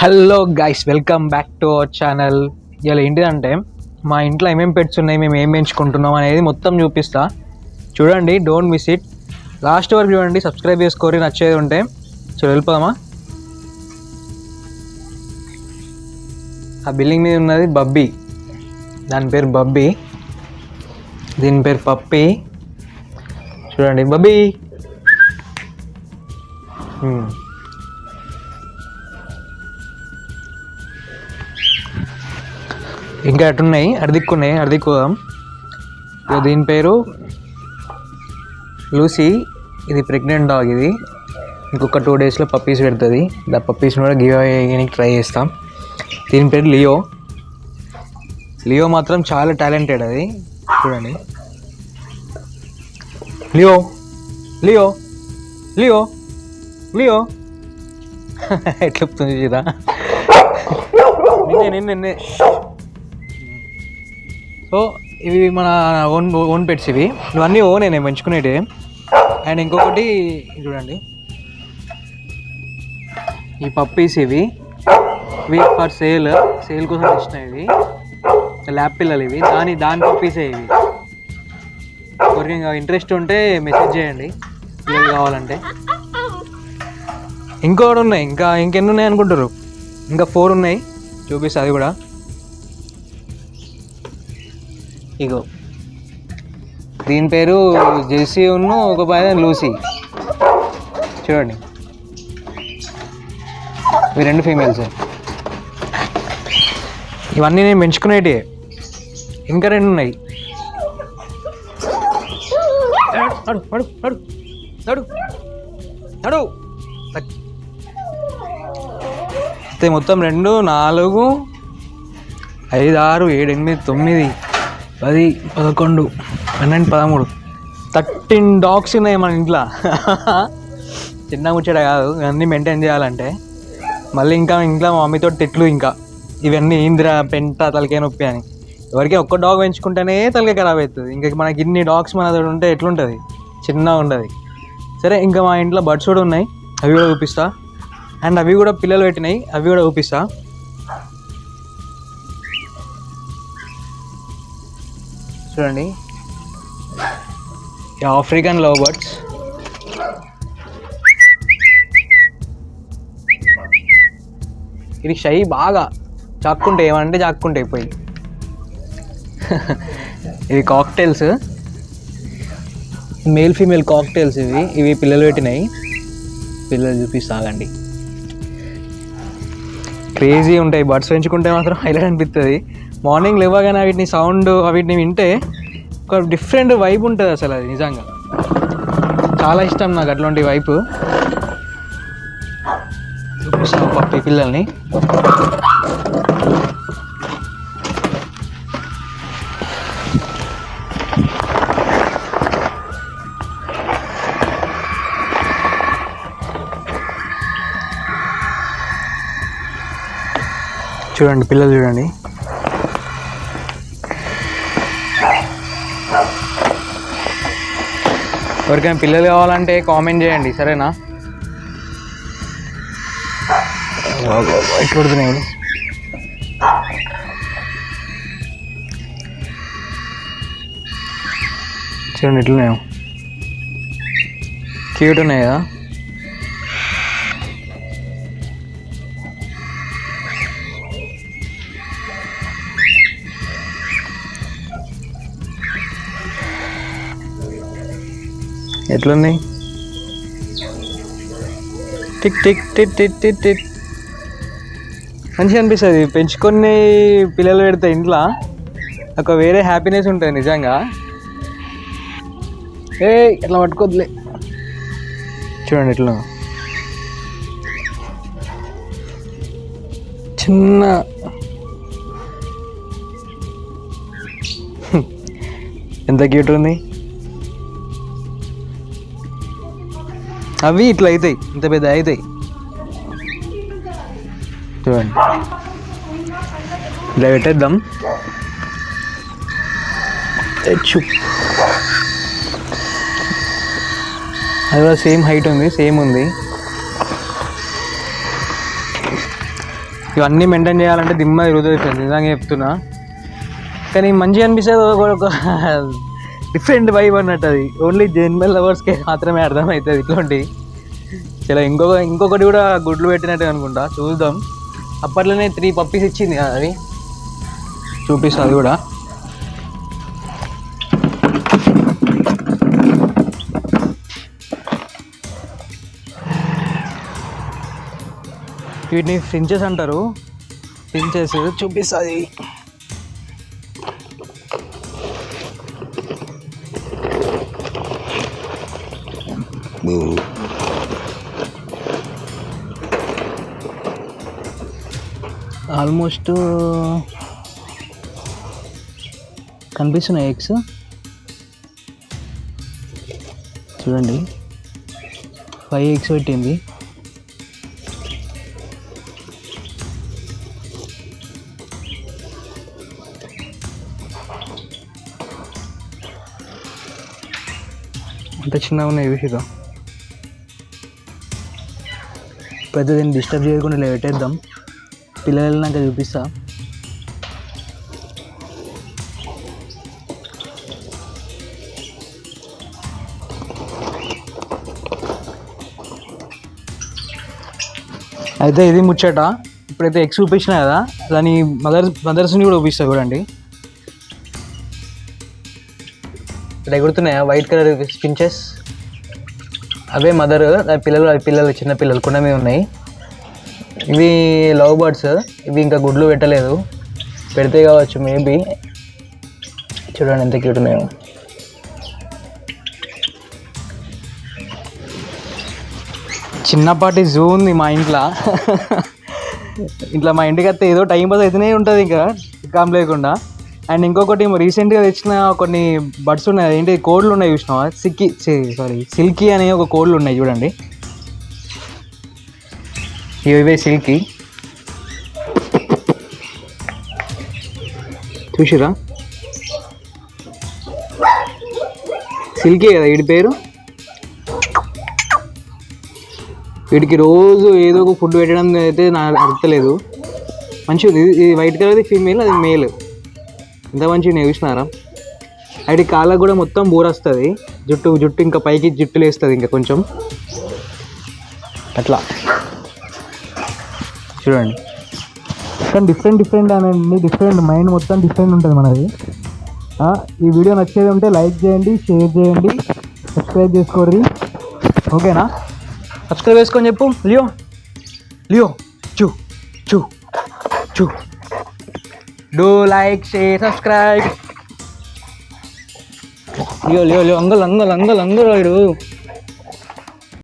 Hello guys welcome back to our channel ఇలా ఏంటిదంటే మా ఇంట్లో ఏమేమి పెట్స్ ఉన్నాయి మేము ఏం పెంచుకుంటున్నాం అనేది మొత్తం చూపిస్తా. చూడండి డోంట్ మిస్ ఇట్ లాస్ట్ వరకు చూడండి సబ్స్క్రైబ్ చేసుకోరి నచ్చేది ఉంటే. సో వెళ్ళిపోదామా? ఆ బిల్డింగ్ మీద ఉన్నది బబ్బీ. దాని పేరు బబ్బీ. దీని పేరు పప్పి. చూడండి బబ్బీ. Hmm. ఇంకా అటున్నాయి అడిదిక్కున్నాయి అడిదిక్కుదాం ఇక దీని పేరు లూసీ ఇది ప్రెగ్నెంట్ డాగ్ ఇది. ఇంకొక టూ డేస్లో పప్పీస్ పెడుతుంది. దా పప్పీస్ని కూడా గివ్ అయ్యడానికి ట్రై చేస్తాం. దీని పేరు లియో. లియో మాత్రం చాలా టాలెంటెడ్ అది. చూడండి. Leo Leo Leo Leo. ఎట్లా చెప్తుంది చూదా నిన్నే నిన్నే నిన్నే. సో ఇవి మన ఓన్ ఓన్ పెట్స్ ఇవి. ఇవన్నీ ఓనే నేను పెంచుకునేటి అండ్ ఇంకొకటి చూడండి. ఈ పప్పీస్ ఇవి. ఇవి ఫర్ సేల్ సేల్ కోసం తెచ్చిన ఇవి. ల్యాబ్ పిల్లలు ఇవి. దాని దాని పప్పీసే ఇవి. ఎవరికి ఇంట్రెస్ట్ ఉంటే మెసేజ్ చేయండి. పిల్లలు కావాలంటే. ఇంకోటి ఉన్నాయి. ఇంకా ఇంకెన్ని ఉన్నాయి అనుకుంటారు ఇంకా ఫోర్ ఉన్నాయి. చూపిస్తా అది కూడా. ఇగో. దీని పేరు జెర్సీ ఉన్ను ఒక పైన లూసీ. చూడండి. ఇవి రెండు ఫీమేల్స్. ఇవన్నీ నేను పెంచుకునేటి ఇంకా రెండు ఉన్నాయి. నడు నడు నడు నడు నడు. మొత్తం రెండు నాలుగు ఐదు ఆరు ఏడు ఎనిమిది తొమ్మిది పది పదకొండు పన్నెండు పదమూడు. థర్టీన్ డాగ్స్ ఉన్నాయి మన ఇంట్లో. చిన్న ముచ్చట కాదు ఇవన్నీ మెయింటైన్ చేయాలంటే. మళ్ళీ ఇంకా ఇంట్లో మా మమ్మీతో తిట్లు ఇంకా. ఇవన్నీ ఇందిరా పెంట తలకే నొప్పి అని. ఎవరికి ఒక్క డాగ్ పెంచుకుంటేనే తలకే ఖరాబ్ అవుతుంది. ఇంకా మనకి ఇన్ని డాగ్స్ మన దగ్గర ఉంటే ఎట్లుంటుంది? చిన్నగా ఉండదు సరే ఇంకా మా ఇంట్లో బర్డ్స్ కూడా ఉన్నాయి. అవి కూడా చూపిస్తా అండ్ అవి కూడా పిల్లలు పెట్టినాయి. అవి కూడా చూపిస్తా చూడండి. ఆఫ్రికన్ లవ్ బర్డ్స్ ఇది షై బాగా చాక్కుంటే ఏమంటే చాక్కుంటే పోయి ఇవి కాక్టైల్స్ మేల్ ఫీమేల్ కాక్టైల్స్ ఇవి. ఇవి పిల్లలు పెట్టినాయి. పిల్లలు చూపిస్తాగండి క్రేజీ ఉంటాయి. బర్డ్స్ పెంచుకుంటే మాత్రం హైలైట్ అనిపిస్తుంది మార్నింగ్ లేవగానే వీటిని సౌండ్ వీటిని వింటే ఒక డిఫరెంట్ వైబ్ ఉంటుంది అసలు అది నిజంగా. చాలా ఇష్టం నాకు అట్లాంటి వైపు చూపిస్తాను పప్పి పిల్లల్ని. చూడండి పిల్లలు చూడండి. ఎవరికైనా పిల్లలు కావాలంటే కామెంట్ చేయండి సరేనా? ఎక్కడ చూడండి ఇట్లనే క్యూట్ ఉన్నాయి? కదా ఎట్లున్నాయి? Tick tick tick tick tick tick. మంచిగా అనిపిస్తుంది. పెంచుకొని పిల్లలు పెడితే ఇంట్లో ఒక వేరే హ్యాపీనెస్ ఉంటుంది నిజంగా. ఏ ఇట్లా పట్టుకోద్దులే. చూడండి ఇట్లా చిన్న ఎంత క్యూట్ ఉంది? అవి ఇట్లా అవుతాయి. ఇంత పెద్ద అవుతాయి. చూడండి. ఇలా పెట్టేద్దాం. తెచ్చు. అది కూడా సేమ్ హైట్ ఉంది సేమ్ ఉంది. ఇవన్నీ మెయింటైన్ చేయాలంటే దిమ్మ తిరుగుతుంది నిజంగా చెప్తున్నా. కానీ మంచిగా అనిపిస్తుంది ఒక డిఫరెంట్ వైబ్ అన్నట్టు అది. ఓన్లీ జెన్మెల్ లవర్స్కి మాత్రమే అర్థమవుతుంది ఇట్లాంటివి చాలా ఇంకొక ఇంకొకటి కూడా గుడ్లు పెట్టినట్టు అనుకుంటా. చూద్దాం. అప్పట్లోనే త్రీ పప్పీస్ ఇచ్చింది కదా అది. చూపిస్తా అది కూడా. వీటిని ఫించెస్ అంటారు. ఫించెస్ చూపిస్తుంది ఆల్మోస్ట్ కనిపిస్తున్నాయి ఎగ్స్? చూడండి. ఫైవ్ ఎగ్స్ పెట్టింది. అంత చిన్నగా ఉన్నాయి విషయం పెద్ద దీన్ని డిస్టర్బ్ చేయకుండా ఇలా పెట్టేద్దాం. పిల్లలు వెళ్ళినాక చూపిస్తా. అయితే ఇది ముచ్చట. ఇప్పుడైతే ఎక్స్ చూపించిన కదా దాని మదర్స్ మదర్స్ని కూడా చూపిస్తా చూడండి. ఇక్కడ ఎగురుతున్నాయా? White colour స్పించెస్. అవే మదర్ పిల్లలు పిల్లలు చిన్న పిల్లలు కొండ మీద ఉన్నాయి. ఇవి లవ్ బర్డ్స్ ఇవి ఇంకా గుడ్లు పెట్టలేదు. పెడితే కావచ్చు మేబీ చూడండి ఎంత క్యూట్ ఉన్నాయో. చిన్నపాటి జూ ఉంది మా ఇంట్లో. ఇట్లా మా ఇంటికి వస్తే ఏదో టైం పాస్ అయితేనే ఉంటుంది ఇంకా కామ్ లేకుండా. అండ్ ఇంకొకటి రీసెంట్గా తెచ్చిన కొన్ని బడ్స్ ఉన్నాయి. ఏంటి కోడ్లు ఉన్నాయి చూసినావా? సిక్కి సారీ సిల్కీ అనే ఒక కోడ్లు ఉన్నాయి చూడండి. ఇవే సిల్కీ? చూసిరా సిల్కీ కదా వీడి పేరు? వీడికి రోజు ఏదో ఒక ఫుడ్ పెట్టడం అయితే నాకు అర్థలేదు మంచిగా ఇది వైట్ కలర్ది ఫీమేల్ అది మేల్. ఎంత మంచిగా నేను చూసినారా? వాటి కాళ్ళకు కూడా మొత్తం బోర్ వస్తుంది. జుట్టు జుట్టు ఇంకా పైకి జుట్టు లేస్తుంది ఇంకా కొంచెం. అట్లా. చూడండి. కానీ డిఫరెంట్ డిఫరెంట్ అనేది డిఫరెంట్ మైండ్ మొత్తం డిఫరెంట్ ఉంటుంది మనది. ఈ వీడియో నచ్చేది ఉంటే లైక్ చేయండి షేర్ చేయండి సబ్స్క్రైబ్ చేసుకోర్రి. ఓకేనా? సబ్స్క్రైబ్ చేసుకొని చెప్పు. లియో. లియో. చూ. చూ. చూ. Do like share subscribe Leo Leo Leo అంగల్ అంగల్ అంగల్ అంగల్ వాడు